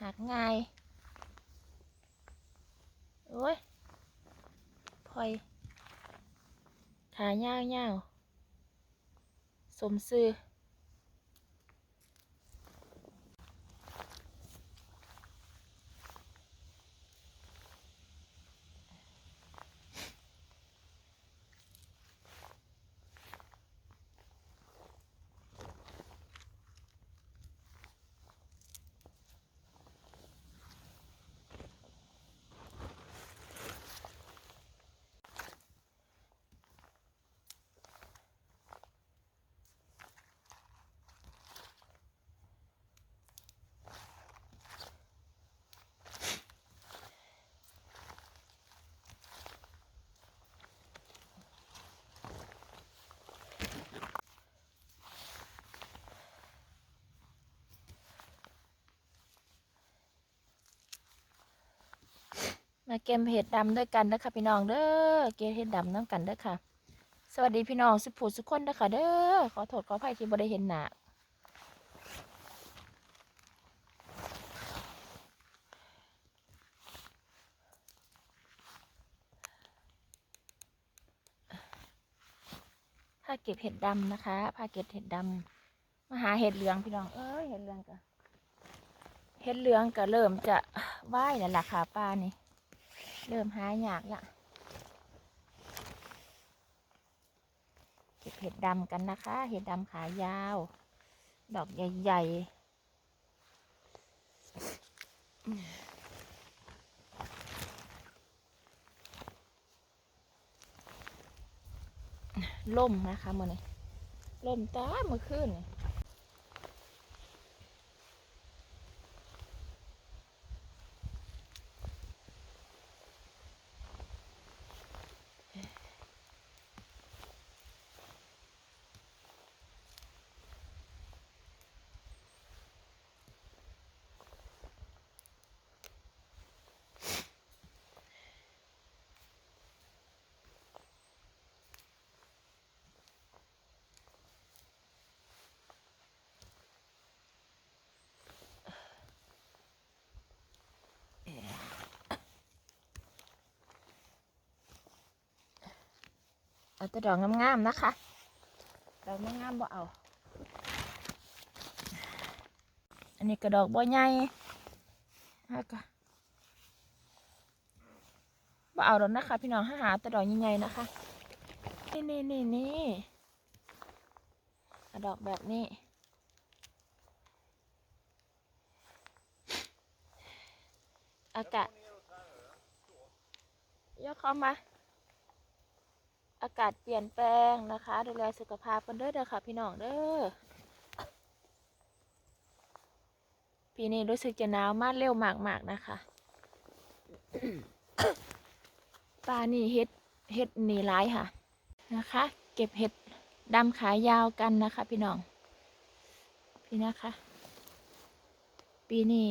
หักง่ายโอ้ยพลอยขายาวยาวๆสมซื้อ เกมเห็ดดำด้วยกันเด้อค่ะพี่น้องเด้อเกมเห็ดดำน้ำกันเด้อค่ะ สวัสดีพี่น้องสุภูสุขคนเด้อค่ะเด้อขอโทษขออภัยที่บ่ได้เห็นหน้าผ้าเก็บเห็ดดำนะคะผ้าเก็บเห็ดดำมาหาเห็ดเหลืองพี่น้องเอ้ยเห็ดเหลืองก็เห็ดเหลืองก็เริ่มจะว่ายแล้วล่ะค่ะป้านี่ เริ่มหายากละเก็บเห็ดดำกันนะคะ เห็ดดำขายาว ดอกใหญ่ๆล่มนะคะมื่อนี้ล่มตาเมื่อคืนนี่ เอาแต่ดอกงามๆนะคะดอกงามๆบ่เอา อันนี้กระดอกบ่ใหญ่ฮะก็บ่เอาดอกนะคะ พี่น้องหาหาแต่ดอกใหญ่ๆนะคะ นี่นี่นี่นี่เอาดอกแบบนี้อากาศยกเข้ามา อากาศเปลี่ยนแปลงนะคะ ดูแลสุขภาพกันด้อเด้อค่ะพี่น้องเด้อปีนี้รู้สึกจะหนาวมากเร็วมากๆนะคะปลานี่เฮ็ดเฮ็ดหนีร้ายค่ะนะคะ เก็บเห็ดดำขายาวกันนะคะ พี่น้อง พี่นะคะ ปีนี้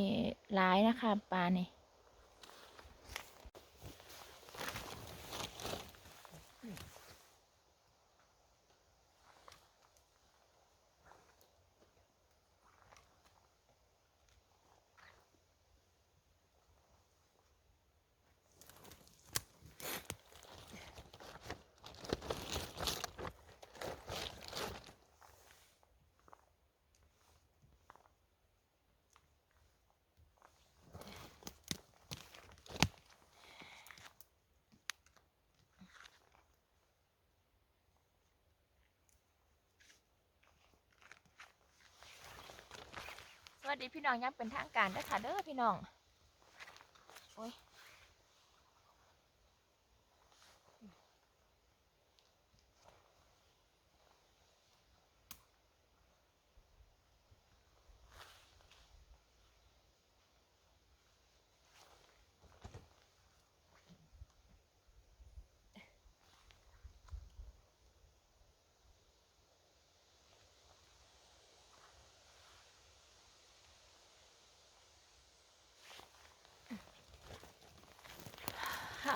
ร้ายนะคะปลานี่ วัสดีพี่น้องยังเป็นทางการเด้อค่ะเด้อพี่น้อง โอ้ย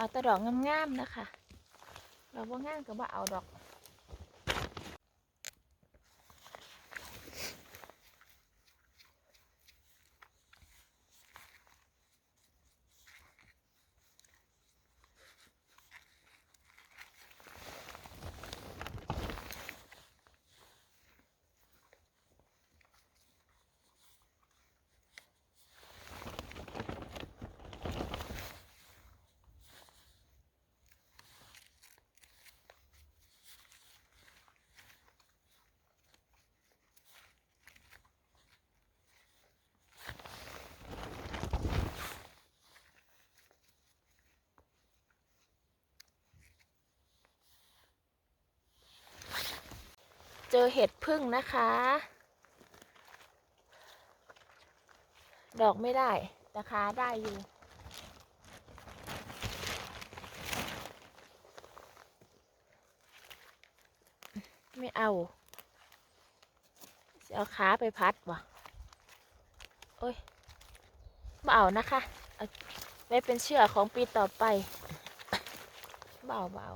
เอาแต่ดอกงามๆนะคะเราว่างามก็บ่เอาดอก เจอเห็ดพึ่งนะคะ ดอกไม่ได้แต่ขาได้อยู่ ไม่เอาเอาขาไปพัดวะโอ้ยไม่เอานะคะไว้เป็นเชื่อของปีต่อไปเบาเบา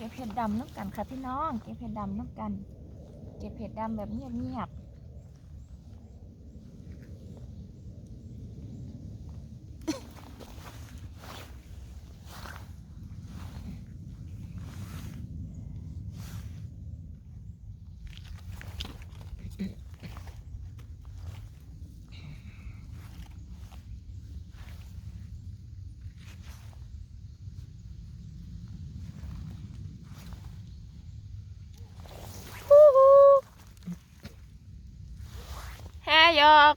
เก็บเห็ดดำน้ำกันค่ะพี่น้อง เก็บเห็ดดำน้ำกัน เก็บเห็ดดำแบบเงียบๆฮู้ฮู้แฮ ยอก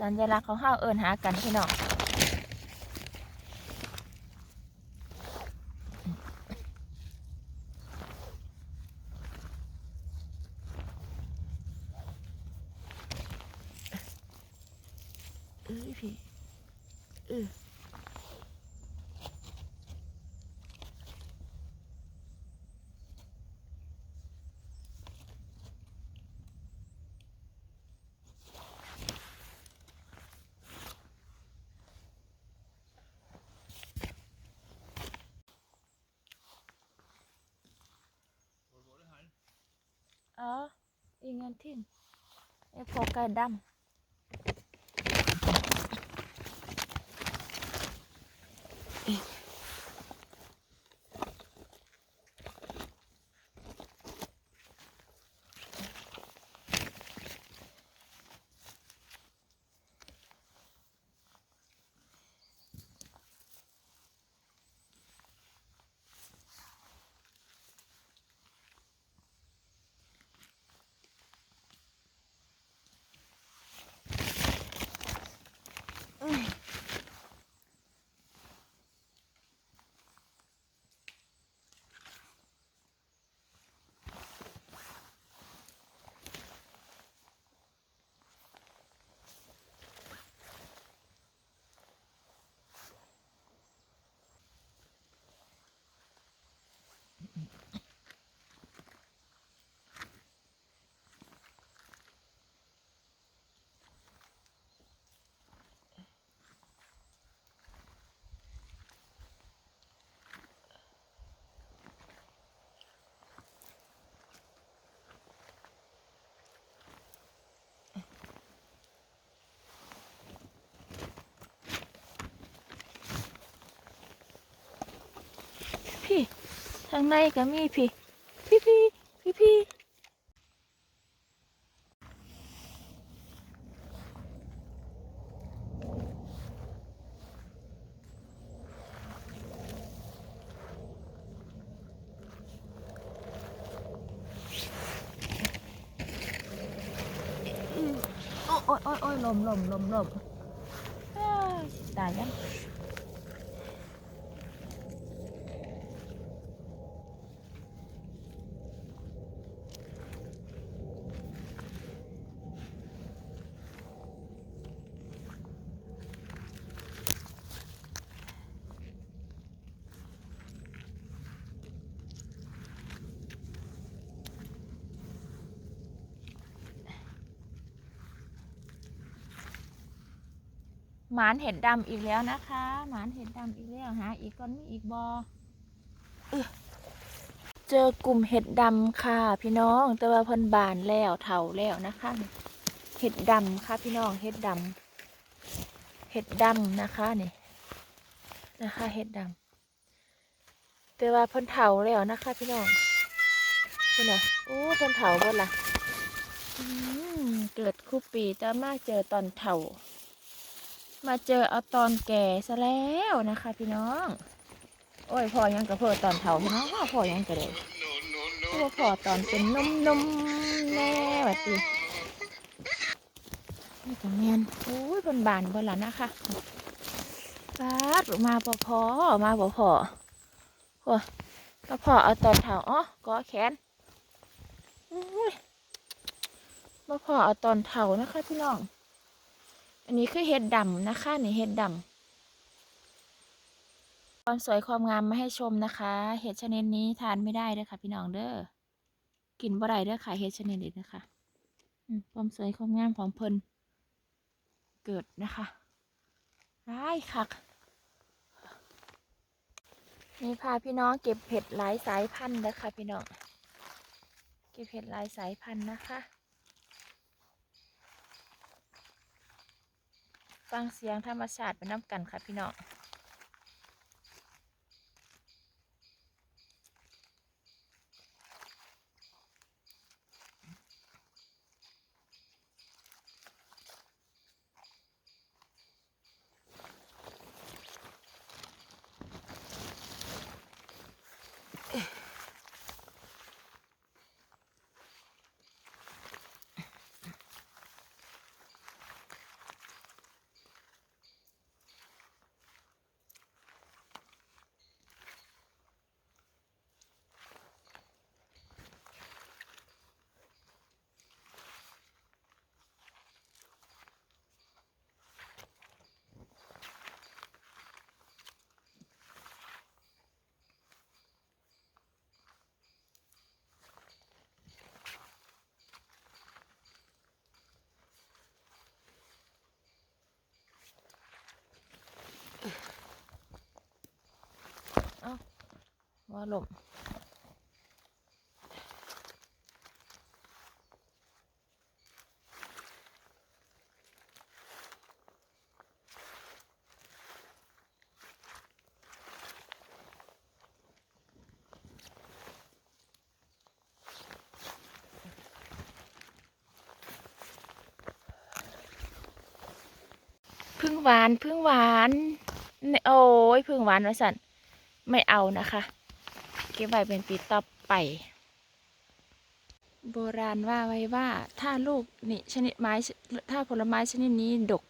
สัญลักษณ์ของเฮาเอิญหากันพี่น้องเอ้ยพี่เอออ๋อ อีเงินทิ้งไอ้พวกไก่ดำ ทางในก็มีพี่ พี่พี่พี่พี่อ้ยโอ้ยโอ้ยโอ้ยลมลมลมลมอ้าวตายแล้ว ห มานเห็ดดำอีกแล้วนะคะ หมานเห็ดดำอีกแล้วหาอีกก่อนมีอีกบอเออเจอกลุ่มเห็ดดำค่ะ พี่น้องแต่ว่าเพิ่นบานแล้วเถาแล้วนะคะ เห็ดดำค่ะ พี่น้องเห็ดดำเห็ดดำนะคะนี่นะคะเห็ดดำแต่ว่าเพิ่นเถาแล้วนะคะ พี่น้องเพิ่นอะโอ้เพิ่นเถาบิดล่ะเกิดคู่ปีแต่มาเจอตอนเถา มาเจอเอาตอนแก่ซะแล้วนะคะ พี่น้อง โอ้ยพอยังกระเพอตอนเถาพี่น้องพอยังกระเดยว่าพอตอนเป็นนมนมๆแน่วัดดีนี่จะเมียนโอ้ยบนบานบนหลันะคะปาดมาปอพอมาปอพอโอ้ยก็พอเอาตอนเถาอ๋อก็แขนอุ้ยมาพอเอาตอนเถานะคะพี่น้อง อันนี้คือเห็ดดำนะคะนี่เห็ดดำความสวยความงามมาให้ชมนะคะ เห็ดชนิดนี้ทานไม่ได้เด้อค่ะ พี่น้องเด้อกินบ่ได้เด้อค่ะเห็ดชนิดนี้นะคะความสวยความงามของเพลินเกิดนะคะร้ายคักนี่พาพี่น้องเก็บเห็ดหลายสายพันธุ์เด้อค่ะพี่น้อง เก็บเห็ดหลายสายพันธุ์นะคะ ฟังเสียงธรรมชาติไปน้ำกันค่ะพี่น้อง ว่าลมพึ่งหวานพึ่งหวานนี่โอ้ยพึ่งหวานวะสันไม่เอานะคะ ก็บไว้เป็นปีต่อไป โบราณว่าไว้ว่าถ้าลูกนี่ชนิดไม้ถ้าผลไม้ชนิดนี้ดก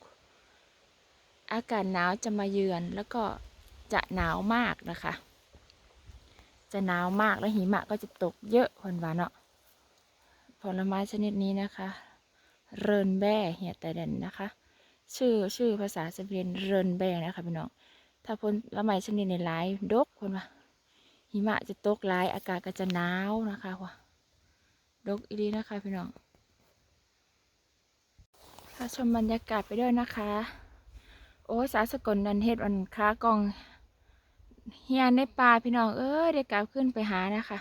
อากาศหนาวจะมาเยือนแล้วก็จะหนาวมากนะคะ จะหนาวมากแล้วหิมะก็จะตกเยอะคนว่าเนาะผลไม้ชนิดนี้นะคะ เรินแบ่เหียแต่เด่นนะคะ ชื่อชื่อภาษาสวีเดนเรินแบ่นะคะพี่น้องถ้าผลไม้ชนิดในหลายดกคนว่า หิมะจะตกหลายอากาศก็จะหนาวนะคะว่ะดกอีดีนะคะพี่น้องถ้าชมบรรยากาศไปด้วยนะคะ โอ้สาสกลนันเฮ็ดวันค้ากองเฮียในป่าพี่น้องเอ้ยได้กลับขึ้นไปหานะคะ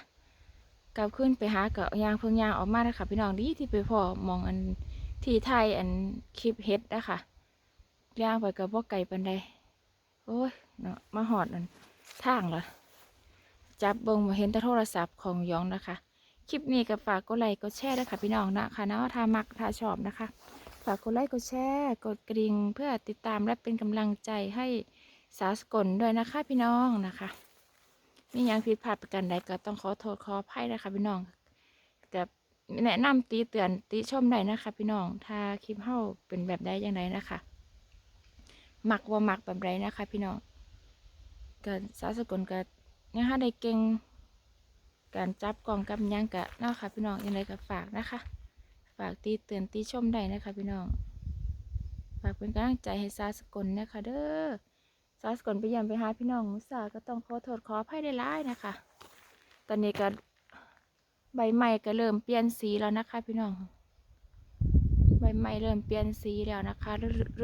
กลับขึ้นไปหากับยางเพิ่งยางออกมานะคะพี่น้องดีที่ไปพอมองอันที่ไทยอันคลิปเฮ็ดนะคะย่างไปกับพวกไก่ปันใดโอ้ยเนาะมาหอดอันทางละ จับเบิ่งเห็นแต่โทรศัพท์ของยองนะคะ คลิปนี้ก็ฝากกดไลค์กดแชร์ด้วยค่ะพี่น้องนะคะนะถ้ามักถ้าชอบนะคะ ฝากกดไลค์กดแชร์กดกริ่งเพื่อติดตามและเป็นกำลังใจให้สาวสกลด้วยนะคะพี่น้องนะคะ มีหยังผิดพลาดประการใดก็ต้องขอโทษขออภัยนะคะพี่น้องกับแนะนำตีเตือนติชมได้นะคะ พี่น้องถ้าคลิปเฮาเป็นแบบใดอย่างไรนะคะหมักว่าหมักแบบไรนะคะ พี่น้องก็สาวสกลก็ นะคะได้เก่งการจับกล่องกับยังกะเนาะค่ะพี่น้องยังไงก็ฝากนะคะ ฝากตีเตือนตีชมได้นะคะพี่น้อง ฝากเป็นกำลังใจให้สาสกลนะคะเด้อสาสกลไปยี่ยมไปหาพี่น้องมุสาก็ต้องขอโทษขออภัยได้ร้ายนะคะ ตอนนี้ก็ใบไม้ก็เริ่มเปลี่ยนสีแล้วนะคะ พี่น้อง ใบไม้เริ่มเปลี่ยนสีแล้วนะคะ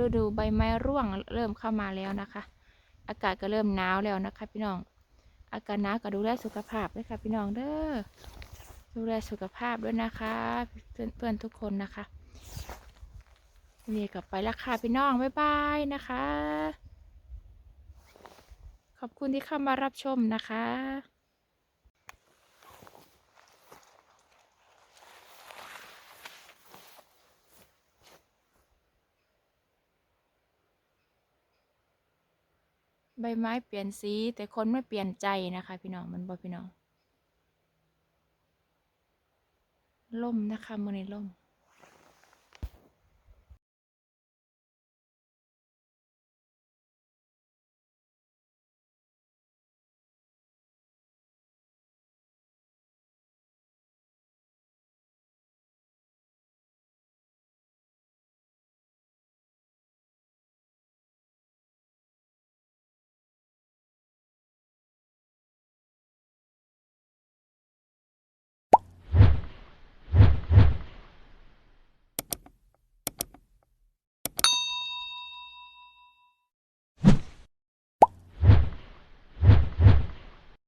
ฤดูใบไม้ร่วงเริ่มเข้ามาแล้วนะคะ อากาศก็เริ่มหนาวแล้วนะคะ พี่น้อง อากาศหนาวก็ดูแลสุขภาพด้วยค่ะพี่น้องเด้อดูแลสุขภาพด้วยนะคะเพื่อนๆทุกคนนะคะนี่กลับไปละค่ะพี่น้องบ๊ายบายนะคะ ขอบคุณที่เข้ามารับชมนะคะ บไม้เปลี่ยนสี แต่คนไม่เปลี่ยนใจนะคะ พี่น้องมันบอกพี่น้องล่มนะคะมือในล่ม